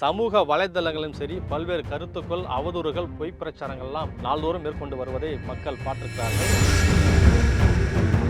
சமூக வலைதளங்களும் சரி பல்வேறு கருத்துக்கள் அவதூறுகள் பொய் பிரச்சாரங்கள்லாம் நாள்தோறும் மேற்கொண்டு வருவதை மக்கள் பார்த்திருக்கிறார்கள்.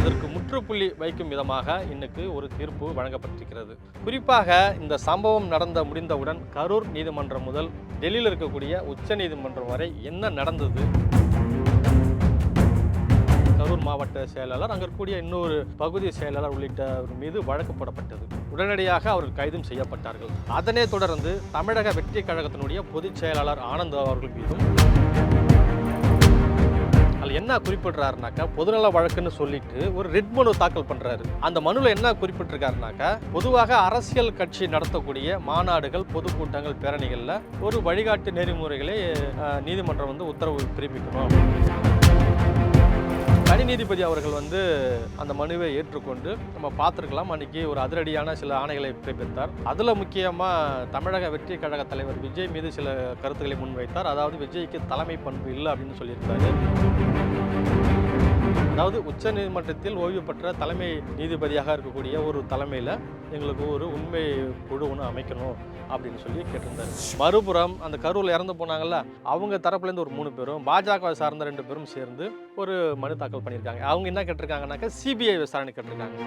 இதற்கு முற்றுப்புள்ளி வைக்கும் விதமாக இன்னைக்கு ஒரு தீர்ப்பு வழங்கப்பட்டிருக்கிறது. குறிப்பாக இந்த சம்பவம் நடந்த முடிந்தவுடன் கரூர் நீதிமன்றம் முதல் டெல்லியில் இருக்கக்கூடிய உச்ச நீதிமன்றம் வரை என்ன நடந்தது? கரூர் மாவட்ட செயலாளர் அங்கே இருக்கக்கூடிய இன்னொரு பகுதி செயலாளர் உள்ளிட்டவர் மீது வழக்கு போடப்பட்டது. உடனடியாக அவர்கள் கைதும் செய்யப்பட்டார்கள். அதனைத் தொடர்ந்து தமிழக வெற்றி கழகத்தினுடைய பொதுச் செயலாளர் ஆனந்த் அவர்கள் மீதும் அதில் என்ன குறிப்பிடுறாருனாக்கா பொதுநல வழக்குன்னு சொல்லிட்டு ஒரு ரிட் மனு தாக்கல் பண்றாரு. அந்த மனுவில் என்ன குறிப்பிட்டிருக்காருனாக்கா பொதுவாக அரசியல் கட்சி நடத்தக்கூடிய மாநாடுகள் பொதுக்கூட்டங்கள் பேரணிகளில் ஒரு வழிகாட்டு நெறிமுறைகளை நீதிமன்றம் வந்து உத்தரவு பிறப்பிக்கணும். தனி நீதிபதி அவர்கள் வந்து அந்த மனுவை ஏற்றுக்கொண்டு நம்ம பார்த்துருக்கலாம். அன்னைக்கு ஒரு அதிரடியான சில ஆணைகளை பிறப்பித்தார். அதில் முக்கியமாக தமிழக வெற்றி கழக தலைவர் விஜய் மீது சில கருத்துக்களை முன்வைத்தார். அதாவது விஜய்க்கு தலைமை பண்பு இல்லை அப்படின்னு சொல்லியிருந்தாரு அதாவது உச்ச நீதிமன்றத்தில் ஓய்வு பெற்ற தலைமை நீதிபதியாக இருக்கக்கூடிய ஒரு தலைமையில் எங்களுக்கு ஒரு உண்மை குழு ஒன்று அமைக்கணும் அப்படின்னு சொல்லி கேட்டிருந்தார். மறுபுறம் அந்த கரூரில் இறந்து போனாங்கல்ல அவங்க தரப்புலேருந்து ஒரு மூணு பேரும் பாஜக சார்ந்த ரெண்டு பேரும் சேர்ந்து ஒரு மனு தாக்கல் பண்ணியிருக்காங்க. அவங்க என்ன கேட்டிருக்காங்கனாக்கா சிபிஐ விசாரணை கேட்டிருக்காங்க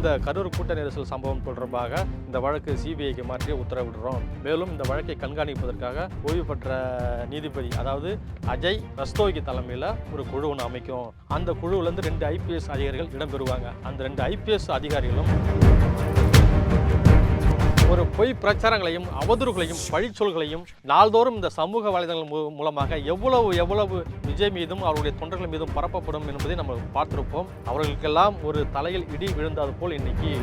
இந்த கரூர் கூட்ட நெரிசல் சம்பவம் தொடர்பாக இந்த வழக்கு சிபிஐக்கு மாற்றி உத்தரவிடுறோம். மேலும் இந்த வழக்கை கண்காணிப்பதற்காக ஓய்வு பெற்ற நீதிபதி அதாவது அஜய் ரஸ்தோகி தலைமையில் ஒரு குழு ஒன்று அமைக்கும். அந்த குழுவிலேருந்து ரெண்டு ஐபிஎஸ் அதிகாரிகள் இடம்பெறுவாங்க அந்த ரெண்டு ஐபிஎஸ் அதிகாரிகளும் ஒரு பொய் பிரச்சாரங்களையும் அவதூறுகளையும் பழிச்சொல்களையும் நாள்தோறும் இந்த சமூக வலைதளங்கள் மூ- மூலமாக எவ்வளவு எவ்வளவு விஜய் மீதும் அவருடைய தொண்டர்கள் மீதும் பரப்பப்படும் என்பதை நம்ம பார்த்திருப்போம். அவர்களுக்கெல்லாம் ஒரு தலையில் இடி விழுந்தது போல் இன்னைக்கு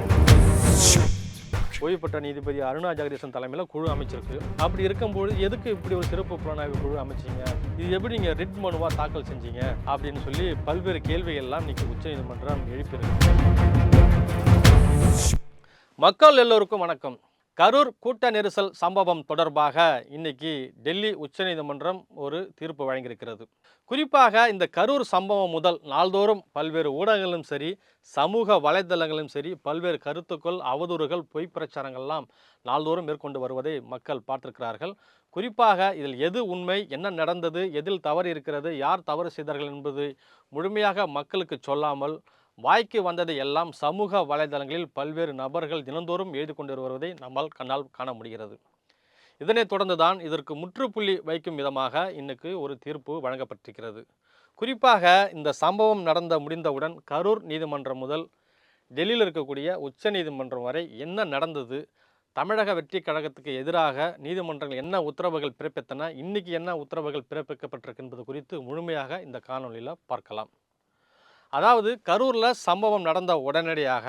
ஓய்வுபெற்ற நீதிபதி அருணா ஜெகதீசன் தலைமையில் குழு அமைச்சிருக்கு. அப்படி இருக்கும்போது எதுக்கு இப்படி ஒரு சிறப்பு புலனாய்வு குழு அமைச்சீங்க? இது எப்படி நீங்கள் ரிட் மனுவாக தாக்கல் செஞ்சீங்க? அப்படின்னு சொல்லி பல்வேறு கேள்விகள் எல்லாம் உச்ச உச்சநீதிமன்றம் எழுப்பியிருக்கு. மக்கள் எல்லோருக்கும் வணக்கம். கரூர் கூட்ட நெரிசல் சம்பவம் தொடர்பாக இன்னைக்கு டெல்லி உச்சநீதிமன்றம் ஒரு தீர்ப்பு வழங்கியிருக்கிறது. குறிப்பாக இந்த கரூர் சம்பவம் முதல் நாள்தோறும் பல்வேறு ஊடகங்களும் சரி சமூக வலைதளங்களும் சரி பல்வேறு கருத்துக்கள் அவதூறுகள் பொய் பிரச்சாரங்கள்லாம் நாள்தோறும் மேற்கொண்டு வருவதை மக்கள் பார்த்திருக்கிறார்கள். குறிப்பாக இதில் எது உண்மை என்ன நடந்தது எதில் தவறு இருக்கிறது யார் தவறு செய்தார்கள் என்பது முழுமையாக மக்களுக்கு சொல்லாமல் வாய்க்கு வந்ததை எல்லாம் சமூக வலைதளங்களில் பல்வேறு நபர்கள் தினந்தோறும் எழுதி கொண்டு வருவதை நம்மால் கண்ணால் காண முடிகிறது. இதனைத் தொடர்ந்துதான் இதற்கு முற்றுப்புள்ளி வைக்கும் விதமாக இன்னைக்கு ஒரு தீர்ப்பு வழங்கப்பட்டிருக்கிறது. குறிப்பாக இந்த சம்பவம் நடந்த முடிந்தவுடன் கரூர் நீதிமன்றம் முதல் டெல்லியில் இருக்கக்கூடிய உச்ச நீதிமன்றம் வரை என்ன நடந்தது? தமிழக வெற்றி கழகத்துக்கு எதிராக நீதிமன்றங்கள் என்ன உத்தரவுகள் பிறப்பித்தன? இன்னைக்கு என்ன உத்தரவுகள் பிறப்பிக்கப்பட்டிருக்கு என்பது குறித்து முழுமையாக இந்த காணொளியில் பார்க்கலாம். அதாவது கரூரில் சம்பவம் நடந்த உடனடியாக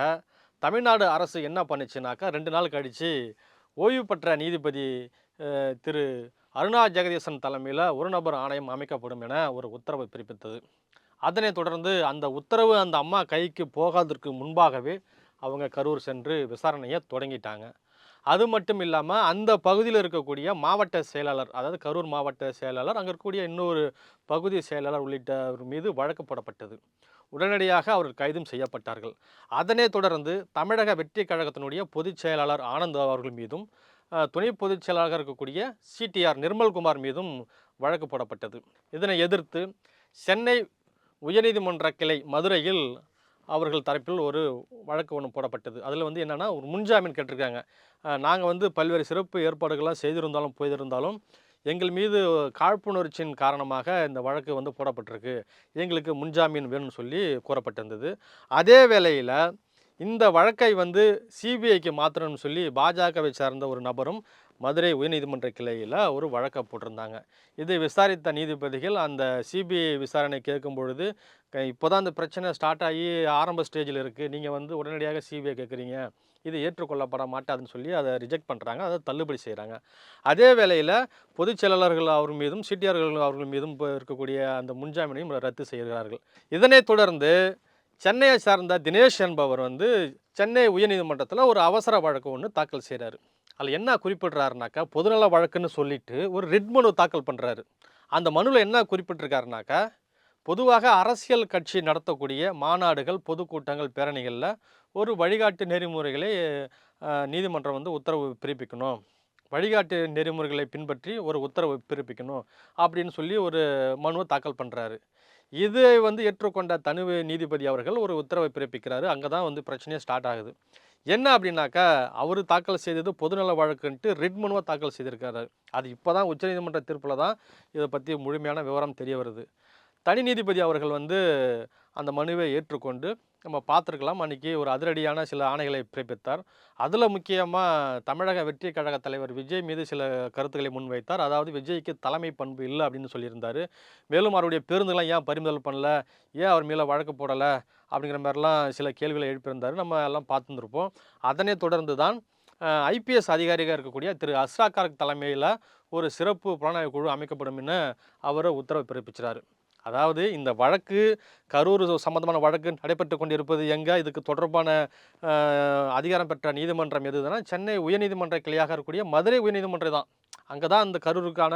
தமிழ்நாடு அரசு என்ன பண்ணுச்சுனாக்கா ரெண்டு நாள் கழித்து ஓய்வு பெற்ற நீதிபதி திரு அருணா ஜெகதீசன் தலைமையில் ஒரு நபர் ஆணையம் அமைக்கப்படும் என ஒரு உத்தரவை பிறப்பித்தது. அதனைத் தொடர்ந்து அந்த உத்தரவு அந்த அம்மா கைக்கு போகாததற்கு முன்பாகவே அவங்க கரூர் சென்று விசாரணையை தொடங்கிட்டாங்க. அது மட்டும் இல்லாமல் அந்த பகுதியில் இருக்கக்கூடிய மாவட்ட செயலாளர் அதாவது கரூர் மாவட்ட செயலாளர் அங்கே இருக்கக்கூடிய இன்னொரு பகுதி செயலாளர் உள்ளிட்டவர் மீது வழக்கு போடப்பட்டது. உடனடியாக அவர்கள் கைதும் செய்யப்பட்டார்கள். அதனைத் தொடர்ந்து தமிழக வெற்றி கழகத்தினுடைய பொதுச் செயலாளர் ஆனந்த் அவர்கள் மீதும் துணை பொதுச் செயலாளராக இருக்கக்கூடிய சிடிஆர் நிர்மல்குமார் மீதும் வழக்கு போடப்பட்டது. இதனை எதிர்த்து சென்னை உயர்நீதிமன்ற கிளை மதுரையில் அவர்கள் தரப்பில் ஒரு வழக்கு ஒன்று போடப்பட்டது. அதில் வந்து என்னென்னா ஒரு முன்ஜாமீன் கேட்டிருக்காங்க. நாங்கள் வந்து பல்வேறு சிறப்பு ஏற்பாடுகள்லாம் செய்திருந்தாலும் போயிருந்தாலும் எங்கள் மீது காழ்ப்புணர்ச்சியின் காரணமாக இந்த வழக்கு வந்து போடப்பட்டிருக்கு. எங்களுக்கு முன்ஜாமீன் வேணும்னு சொல்லி கூறப்பட்டிருந்தது. அதே வேளையில் இந்த வழக்கை வந்து சிபிஐக்கு மாற்றணும்னு சொல்லி பாஜகவை சார்ந்த ஒரு நபரும் மதுரை உயர்நீதிமன்ற கிளையில் ஒரு வழக்கை போட்டிருந்தாங்க. இதை விசாரித்த நீதிபதிகள் அந்த சிபிஐ விசாரணை கேட்கும் பொழுது இப்போ தான் இந்த பிரச்சனை ஸ்டார்ட் ஆகி ஆரம்ப ஸ்டேஜில் இருக்குது நீங்கள் வந்து உடனடியாக சிபிஐ கேட்குறீங்க. இது ஏற்றுக்கொள்ளப்பட மாட்டாதுன்னு சொல்லி அதை ரிஜெக்ட் பண்ணுறாங்க அதை தள்ளுபடி செய்கிறாங்க அதே வேளையில் பொதுச் செயலாளர்கள் அவர் மீதும் சிடிஆர்கள் அவர்கள் மீதும் இருக்கக்கூடிய அந்த முன்ஜாமீனையும் ரத்து செய்கிறார்கள். இதனைத் தொடர்ந்து சென்னையை சார்ந்த தினேஷ் என்பவர் வந்து சென்னை உயர்நீதிமன்றத்தில் ஒரு அவசர வழக்கு ஒன்று தாக்கல் செய்கிறார் அதில் என்ன குறிப்பிடுறாருனாக்கா பொதுநல வழக்குன்னு சொல்லிட்டு ஒரு ரிட் மனு தாக்கல் பண்ணுறாரு அந்த மனுவில் என்ன குறிப்பிட்டிருக்காருனாக்கா பொதுவாக அரசியல் கட்சி நடத்தக்கூடிய மாநாடுகள் பொதுக்கூட்டங்கள் பேரணிகளில் ஒரு வழிகாட்டு நெறிமுறைகளை நீதிமன்றம் வந்து உத்தரவு பிறப்பிக்கணும். வழிகாட்டு நெறிமுறைகளை பின்பற்றி ஒரு உத்தரவு பிறப்பிக்கணும் அப்படின்னு சொல்லி ஒரு மனுவை தாக்கல் பண்ணுறாரு இதை வந்து ஏற்றுக்கொண்ட தனிவு நீதிபதி அவர்கள் ஒரு உத்தரவை பிறப்பிக்கிறாரு. அங்கே தான் வந்து பிரச்சனையே ஸ்டார்ட் ஆகுது. என்ன அப்படின்னாக்கா அவர் தாக்கல் செய்தது பொதுநல வழக்குன்ட்டு ரிட் மனுவை தாக்கல் செய்திருக்காரு. அது இப்போ தான் உச்சநீதிமன்ற தீர்ப்பில் தான் இதை பற்றி முழுமையான விவரம் தெரிய வருது. தனி நீதிபதி அவர்கள் வந்து அந்த மனுவை ஏற்றுக்கொண்டு நம்ம பார்த்துருக்கலாம். அன்றைக்கி ஒரு அதிரடியான சில ஆணைகளை பிறப்பித்தார். அதில் முக்கியமாக தமிழக வெற்றி கழக தலைவர் விஜய் மீது சில கருத்துக்களை முன்வைத்தார். அதாவது விஜய்க்கு தலைமை பண்பு இல்லை அப்படின்னு சொல்லியிருந்தார். மேலும் அவருடைய பேருந்துலாம் ஏன் பறிமுதல் பண்ணல? ஏன் அவர் மேலே வழக்கு போடலை? அப்படிங்கிற மாதிரிலாம் சில கேள்விகளை எழுப்பியிருந்தார். நம்ம எல்லாம் பார்த்துருப்போம் அதனை தொடர்ந்து தான் ஐபிஎஸ் அதிகாரியாக இருக்கக்கூடிய திரு அஸ்ராகார்க் தலைமையில் ஒரு சிறப்பு புலனாய்வு குழு அமைக்கப்படும் என அவர் உத்தரவு பிறப்பிச்சிறாரு. அதாவது இந்த வழக்கு கரூர் சம்பந்தமான வழக்கு நடைபெற்று கொண்டிருப்பது எங்கே? இதுக்கு தொடர்பான அதிகாரம் பெற்ற நீதிமன்றம் எதுனா சென்னை உயர்நீதிமன்ற கிளையாக இருக்கக்கூடிய மதுரை உயர்நீதிமன்றம் தான். அங்கே தான் அந்த கரூருக்கான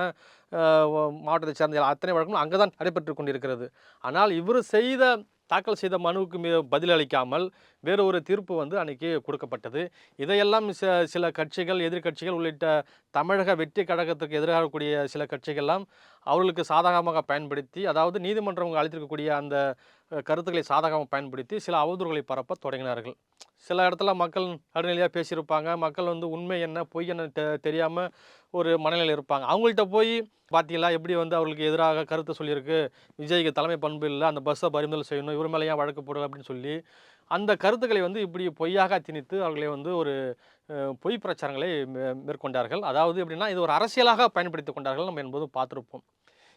மாவட்டத்தை சேர்ந்த அத்தனை வழக்கும் அங்கே தான் நடைபெற்று கொண்டிருக்கிறது. ஆனால் இவர் செய்த தாக்கல் செய்த மனுவுக்கு மீ பதிலளிக்காமல் வேறு ஒரு தீர்ப்பு வந்து அன்னைக்கு கொடுக்கப்பட்டது. இதையெல்லாம் ச சில கட்சிகள் எதிர்க்கட்சிகள் உள்ளிட்ட தமிழக வெற்றி கழகத்துக்கு எதிராகக்கூடிய சில கட்சிகள்லாம் அவர்களுக்கு சாதகமாக பயன்படுத்தி அதாவது நீதிமன்றம் அளித்திருக்கக்கூடிய அந்த கருத்துக்களை சாதகமாக பயன்படுத்தி சில அவதூறுகளை பரப்ப தொடங்கினார்கள். சில இடத்துல மக்கள் நடுநிலையாக பேசியிருப்பாங்க. மக்கள் வந்து உண்மை என்ன பொய் என்ன தெ தெரியாமல் ஒரு மனநிலையில் இருப்பாங்க. அவங்கள்ட்ட போய் பார்த்தீங்களா எப்படி வந்து அவர்களுக்கு எதிராக கருத்தை சொல்லியிருக்கு? விஜய்க்கு தலைமை பண்பு இல்லை அந்த பஸ்ஸை பறிமுதல் செய்யணும் இவர் மேலே ஏன் வழக்கு போடல அப்படின்னு சொல்லி அந்த கருத்துக்களை வந்து இப்படி பொய்யாக திணித்து அவர்களை வந்து ஒரு பொய் பிரச்சாரங்களை மே- மேற்கொண்டார்கள். அதாவது எப்படின்னா இது ஒரு அரசியலாக பயன்படுத்தி கொண்டார்கள் நம்ம என்பதும் பார்த்துருப்போம்.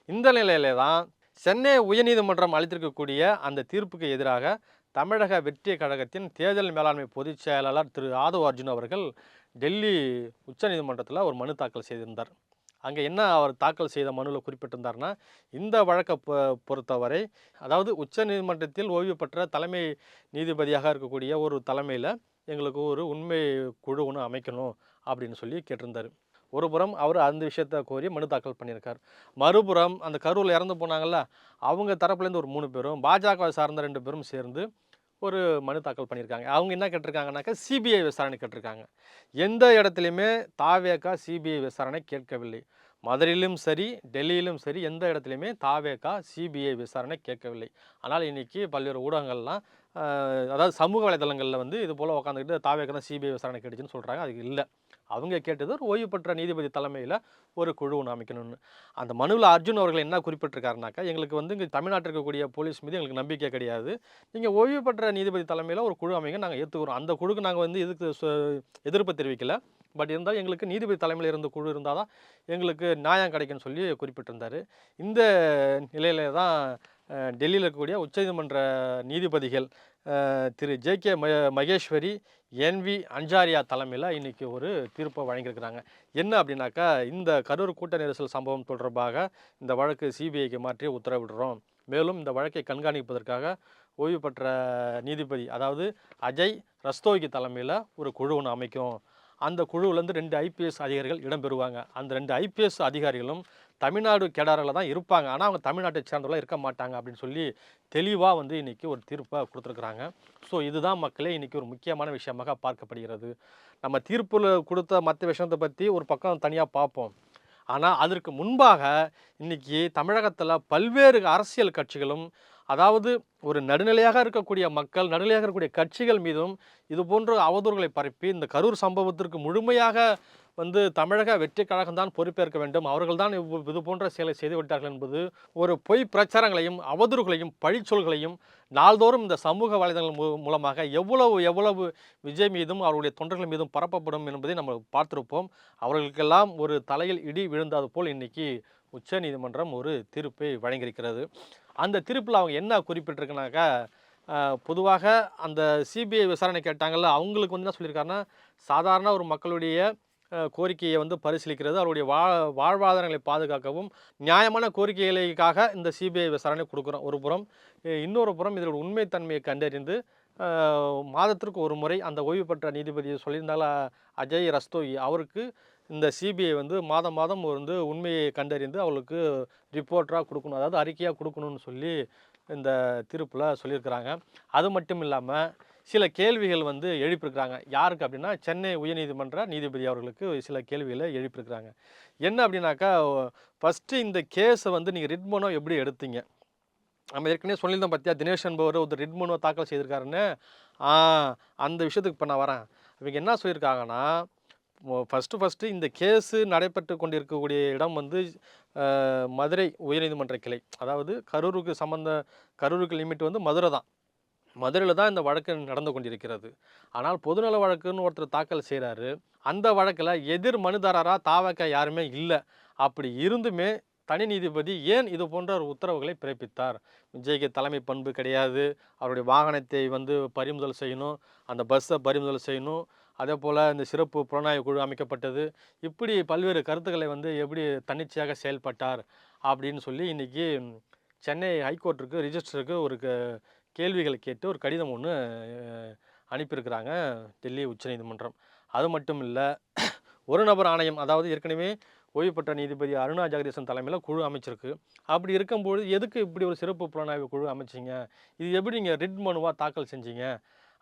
இந்த நிலையில தான் சென்னை உயர்நீதிமன்றம் அளித்திருக்கக்கூடிய அந்த தீர்ப்புக்கு எதிராக தமிழக வெற்றி கழகத்தின் தேர்தல் மேலாண்மை பொதுச் செயலாளர் திரு ஆதவ அர்ஜுன் அவர்கள் டெல்லி உச்சநீதிமன்றத்தில் ஒரு மனு தாக்கல் செய்திருந்தார். அங்கே என்ன அவர் தாக்கல் செய்த மனுவில் குறிப்பிட்டிருந்தார்னா இந்த வழக்கை பொறுத்தவரை அதாவது உச்ச நீதிமன்றத்தில் ஓய்வு பெற்ற தலைமை நீதிபதியாக இருக்கக்கூடிய ஒரு தலைமையில் எங்களுக்கு ஒரு உண்மை குழு ஒன்று அமைக்கணும் அப்படின்னு சொல்லி கேட்டிருந்தார். ஒரு புறம் அவர் அந்த விஷயத்தை கோரி மனு தாக்கல் பண்ணியிருக்கார். மறுபுறம் அந்த கரூரில் இறந்து போனாங்கள்ல அவங்க தரப்புலேருந்து ஒரு மூணு பேரும் பாஜக சார்ந்த ரெண்டு பேரும் சேர்ந்து ஒரு மனு தாக்கல் பண்ணியிருக்காங்க. அவங்க என்ன கேட்டிருக்காங்கனாக்கா சிபிஐ விசாரணை கேட்டிருக்காங்க. எந்த இடத்துலையுமே தாவேக்கா சிபிஐ விசாரணை கேட்கவில்லை. மதுரையிலும் சரி டெல்லியிலும் சரி எந்த இடத்துலையுமே தாவேக்கா சிபிஐ விசாரணை கேட்கவில்லை. ஆனால் இன்றைக்கி பல்வேறு ஊடகங்கள்லாம் அதாவது சமூக வலைதளங்களில் வந்து இது போல் உட்காந்துக்கிட்டு தாவேக்கா தான் சிபிஐ விசாரணை கேட்டுச்சுன்னு சொல்கிறாங்க அதுக்கு இல்லை. அவங்க கேட்டது ஒரு ஓய்வு பெற்ற நீதிபதி தலைமையில் ஒரு குழு ஒன்று அமைக்கணும்னு. அந்த மனுவில் அர்ஜுன் அவர்கள் என்ன குறிப்பிட்டிருக்காருனாக்கா எங்களுக்கு வந்து இங்கே தமிழ்நாட்டில் இருக்கக்கூடிய போலீஸ் மீது எங்களுக்கு நம்பிக்கை கிடையாது. நீங்கள் ஓய்வு பெற்ற நீதிபதி தலைமையில் ஒரு குழு அமைங்க நாங்கள் ஏற்றுக்கிறோம் அந்த குழுக்கு நாங்கள் வந்து இதுக்கு சு- எதிர்ப்பு தெரிவிக்கல. பட் இருந்தால் எங்களுக்கு நீதிபதி தலைமையில் இருந்த குழு இருந்தால் தான் எங்களுக்கு நியாயம் கிடைக்கும்னு சொல்லி குறிப்பிட்டிருந்தார். இந்த நிலையில தான் டெல்லியில் இருக்கக்கூடிய உச்சநீதிமன்ற நீதிபதிகள் திரு ஜே கே ம மகேஸ்வரி என்வி அஞ்சாரியா தலைமையில் இன்றைக்கி ஒரு தீர்ப்பை வழங்கியிருக்கிறாங்க. என்ன அப்படின்னாக்கா இந்த கரூர் கூட்ட நெரிசல் சம்பவம் தொடர்பாக இந்த வழக்கு சிபிஐக்கு மாற்றி உத்தரவிடுறோம். மேலும் இந்த வழக்கை கண்காணிப்பதற்காக ஓய்வு பெற்ற நீதிபதி அதாவது அஜய் ரஸ்தோகி தலைமையில் ஒரு குழு ஒன்று அமைக்கும். அந்த குழுவிலேருந்து ரெண்டு ஐபிஎஸ் அதிகாரிகள் இடம்பெறுவாங்க. அந்த ரெண்டு ஐபிஎஸ் அதிகாரிகளும் தமிழ்நாடு கேடாரில் தான் இருப்பாங்க. ஆனால் அவங்க தமிழ்நாட்டை சேர்ந்தவர்களாக இருக்க மாட்டாங்க அப்படின்னு சொல்லி தெளிவாக வந்து இன்றைக்கி ஒரு தீர்ப்பை கொடுத்துருக்குறாங்க. ஸோ இதுதான் மக்களே இன்றைக்கி ஒரு முக்கியமான விஷயமாக பார்க்கப்படுகிறது. நம்ம தீர்ப்பில் கொடுத்த மற்ற விஷயத்தை பற்றி ஒரு பக்கம் தனியாக பார்ப்போம். ஆனால் அதற்கு முன்பாக இன்றைக்கி தமிழகத்தில் பல்வேறு அரசியல் கட்சிகளும் அதாவது ஒரு நடுநிலையாக இருக்கக்கூடிய மக்கள் நடுநிலையாக இருக்கக்கூடிய கட்சிகள் மீதும் இது போன்ற அவதூறுகளை பரப்பி இந்த கரூர் சம்பவத்திற்கு முழுமையாக வந்து தமிழக வெற்றி கழகம் தான் பொறுப்பேற்க வேண்டும். அவர்கள் தான் இது போன்ற செயலை செய்து விட்டார்கள் என்பது ஒரு பொய் பிரச்சாரங்களையும் அவதூறுகளையும் பழிச்சொல்களையும் நாள்தோறும் இந்த சமூக வலைதளங்கள் மூ- மூலமாக எவ்வளவு எவ்வளவு விஜய் மீதும் அவருடைய தொண்டர்கள் மீதும் பரப்பப்படும் என்பதை நம்ம பார்த்திருப்போம். அவர்களுக்கெல்லாம் ஒரு தலையில் இடி விழுந்தது போல் இன்னைக்கு உச்ச நீதிமன்றம் ஒரு தீர்ப்பை வழங்கியிருக்கிறது. அந்த தீர்ப்பில் அவங்க என்ன குறிப்பிட்டிருக்குனாக்கா பொதுவாக அந்த சிபிஐ விசாரணை கேட்டாங்கல்ல அவங்களுக்கு வந்து என்ன சொல்லியிருக்காருன்னா சாதாரண ஒரு மக்களுடைய கோரிக்கையை வந்து பரிசீலிக்கிறது. அவருடைய வா வாழ்வாதாரங்களை பாதுகாக்கவும் நியாயமான கோரிக்கைகளுக்காக இந்த சிபிஐ விசாரணை கொடுக்குறோம். ஒரு புறம் இன்னொரு புறம் இதோட உண்மைத்தன்மையை கண்டறிந்து மாதத்திற்கு ஒரு முறை அந்த ஓய்வு பெற்ற நீதிபதியை சொல்லியிருந்தால அஜய் ரஸ்தோகி அவருக்கு இந்த சிபிஐ வந்து மாதம் மாதம் வந்து உண்மையை கண்டறிந்து அவளுக்கு ரிப்போர்ட்டராக கொடுக்கணும். அதாவது அறிக்கையாக கொடுக்கணும்னு சொல்லி இந்த தீர்ப்பில் சொல்லியிருக்கிறாங்க. அது மட்டும் இல்லாமல் சில கேள்விகள் வந்து எழுப்பியிருக்கிறாங்க. யாருக்கு அப்படின்னா சென்னை உயர்நீதிமன்ற நீதிபதி அவர்களுக்கு சில கேள்விகளை எழுப்பியிருக்கிறாங்க. என்ன அப்படின்னாக்கா ஃபஸ்ட்டு இந்த கேஸை வந்து நீங்கள் ரிட்மனோ எப்படி எடுத்தீங்க? நம்ம ஏற்கனவே சொல்லியிருந்தோம் பார்த்தியா தினேஷ் என்பவர் ஒரு ரிட்மனோ தாக்கல் செய்திருக்காருன்னு? அந்த விஷயத்துக்கு இப்போ நான் வரேன். இவங்க என்ன சொல்லியிருக்காங்கன்னா ஃபஸ்ட்டு ஃபஸ்ட்டு இந்த கேஸு நடைபெற்று கொண்டிருக்கக்கூடிய இடம் வந்து மதுரை உயர்நீதிமன்ற கிளை. அதாவது கரூருக்கு சம்மந்த கரூருக்கு லிமிட் வந்து மதுரை தான். மதுரையில் தான் இந்த வழக்கு நடந்து கொண்டிருக்கிறது. ஆனால் பொதுநல வழக்குன்னு ஒருத்தர் தாக்கல் செய்கிறாரு அந்த வழக்கில் எதிர் மனுதாரராக தாவக்க யாருமே இல்லை. அப்படி இருந்துமே தனி நீதிபதி ஏன் இது போன்ற ஒரு உத்தரவுகளை பிறப்பித்தார்? விஜய்க்கு தலைமை பண்பு கிடையாது. அவருடைய வாகனத்தை வந்து பறிமுதல் செய்யணும். அந்த பஸ்ஸை பறிமுதல் செய்யணும். அதே போல் இந்த சிறப்பு புலனாய்வு குழு அமைக்கப்பட்டது. இப்படி பல்வேறு கருத்துக்களை வந்து எப்படி தன்னிச்சையாக செயல்பட்டார்? அப்படின்னு சொல்லி இன்றைக்கி சென்னை ஹைகோர்ட்டுக்கு ரிஜிஸ்டருக்கு ஒரு க- கேள்விகளை கேட்டு ஒரு கடிதம் ஒன்று அனுப்பியிருக்கிறாங்க டெல்லி உச்சநீதிமன்றம் அது மட்டும் இல்லை ஒரு நபர் ஆணையம் அதாவது ஏற்கனவே ஓய்வு பெற்ற நீதிபதி அருணா ஜெகதீசன் தலைமையில் குழு அமைச்சிருக்கு. அப்படி இருக்கும்போது எதுக்கு இப்படி ஒரு சிறப்பு புலனாய்வு குழு அமைச்சிங்க? இது எப்படி நீங்கள் ரிட் மனுவாக தாக்கல் செஞ்சீங்க?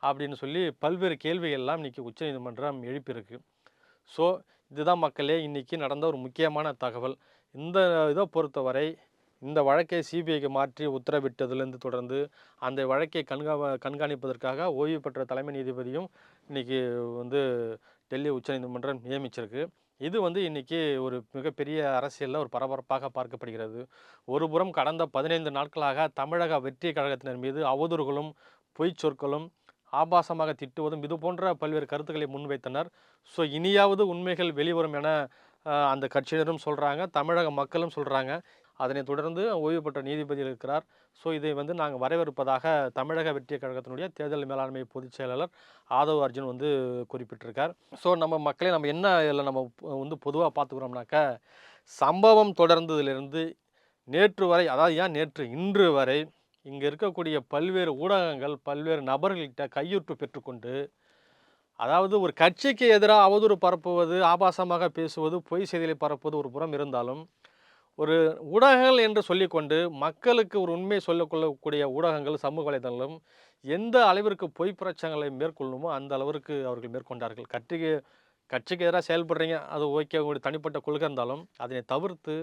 அப்படின்னு சொல்லி பல்வேறு கேள்விகள் எல்லாம் இன்றைக்கி உச்சநீதிமன்றம் எழுப்பியிருக்கு. ஸோ இதுதான் மக்களே இன்றைக்கி நடந்த ஒரு முக்கியமான தகவல். இந்த இதை பொறுத்தவரை இந்த வழக்கை சிபிஐக்கு மாற்றி உத்தரவிட்டதிலிருந்து தொடர்ந்து அந்த வழக்கை கண்கா கண்காணிப்பதற்காக ஓய்வு பெற்ற தலைமை நீதிபதியும் இன்றைக்கி வந்து டெல்லி உச்சநீதிமன்றம் நியமிச்சிருக்கு. இது வந்து இன்றைக்கி ஒரு மிகப்பெரிய அரசியலில் ஒரு பரபரப்பாக பார்க்கப்படுகிறது. ஒருபுறம் கடந்த பதினைந்து நாட்களாக தமிழக வெற்றி கழகத்தினர் மீது அவதூறுகளும் பொய்ச் சொற்களும் ஆபாசமாக திட்டுவதும் இது போன்ற பல்வேறு கருத்துக்களை முன்வைத்தனர். ஸோ இனியாவது உண்மைகள் வெளிவரும் என அந்த கட்சியினரும் சொல்கிறாங்க தமிழக மக்களும் சொல்கிறாங்க அதனைத் தொடர்ந்து ஓய்வு பெற்ற நீதிபதி இருக்கிறார். ஸோ இதை வந்து நாங்கள் வரவேற்பதாக தமிழக வெற்றி கழகத்தினுடைய தேர்தல் மேலாண்மை பொதுச் செயலாளர் ஆதவ் அர்ஜுன் வந்து குறிப்பிட்டிருக்கார். ஸோ நம்ம மக்களே நம்ம என்ன இதில் நம்ம வந்து பொதுவாக பார்த்துக்கிறோம்னாக்க சம்பவம் தொடர்ந்ததிலிருந்து நேற்று வரை அதாவது ஏன் நேற்று இன்று வரை இங்கே இருக்கக்கூடிய பல்வேறு ஊடகங்கள் பல்வேறு நபர்கள்கிட்ட கையூற்று பெற்றுக்கொண்டு அதாவது ஒரு கட்சிக்கு எதிராக அவதூறு பரப்புவது ஆபாசமாக பேசுவது பொய் செய்திகளை பரப்புவது ஒரு புறம் இருந்தாலும் ஒரு ஊடகங்கள் என்று சொல்லிக்கொண்டு மக்களுக்கு ஒரு உண்மையை சொல்லிக்கொள்ளக்கூடிய ஊடகங்கள் சமூக வலைதளங்களும் எந்த அளவிற்கு பொய் பிரச்சனைகளை மேற்கொள்ளுமோ அந்த அளவிற்கு அவர்கள் மேற்கொண்டார்கள். கட்சிக்கு கட்சிக்கு எதிராக செயல்படுறீங்க அது ஓகே உங்களுடைய தனிப்பட்ட கொள்கை இருந்தாலும் அதனை தவிர்த்து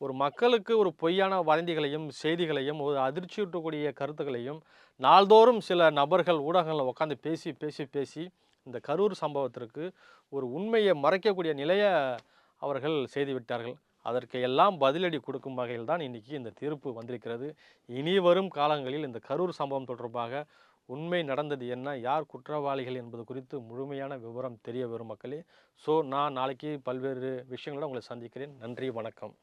ஒரு மக்களுக்கு ஒரு பொய்யான வதந்திகளையும் செய்திகளையும் ஒரு அதிர்ச்சியூட்டக்கூடிய கருத்துக்களையும் நாள்தோறும் சில நபர்கள் ஊடகங்களில் உட்காந்து பேசி பேசி பேசி இந்த கரூர் சம்பவத்திற்கு ஒரு உண்மையை மறைக்கக்கூடிய நிலையை அவர்கள் செய்துவிட்டார்கள். அதற்கு எல்லாம் பதிலடி கொடுக்கும் வகையில் தான் இன்றைக்கி இந்த தீர்ப்பு வந்திருக்கிறது. இனி வரும் காலங்களில் இந்த கரூர் சம்பவம் தொடர்பாக உண்மை நடந்தது என்ன யார் குற்றவாளிகள் என்பது குறித்து முழுமையான விவரம் தெரிய வரும் மக்களே. ஸோ நான் நாளைக்கு பல்வேறு விஷயங்களோட உங்களை சந்திக்கிறேன். நன்றி வணக்கம்.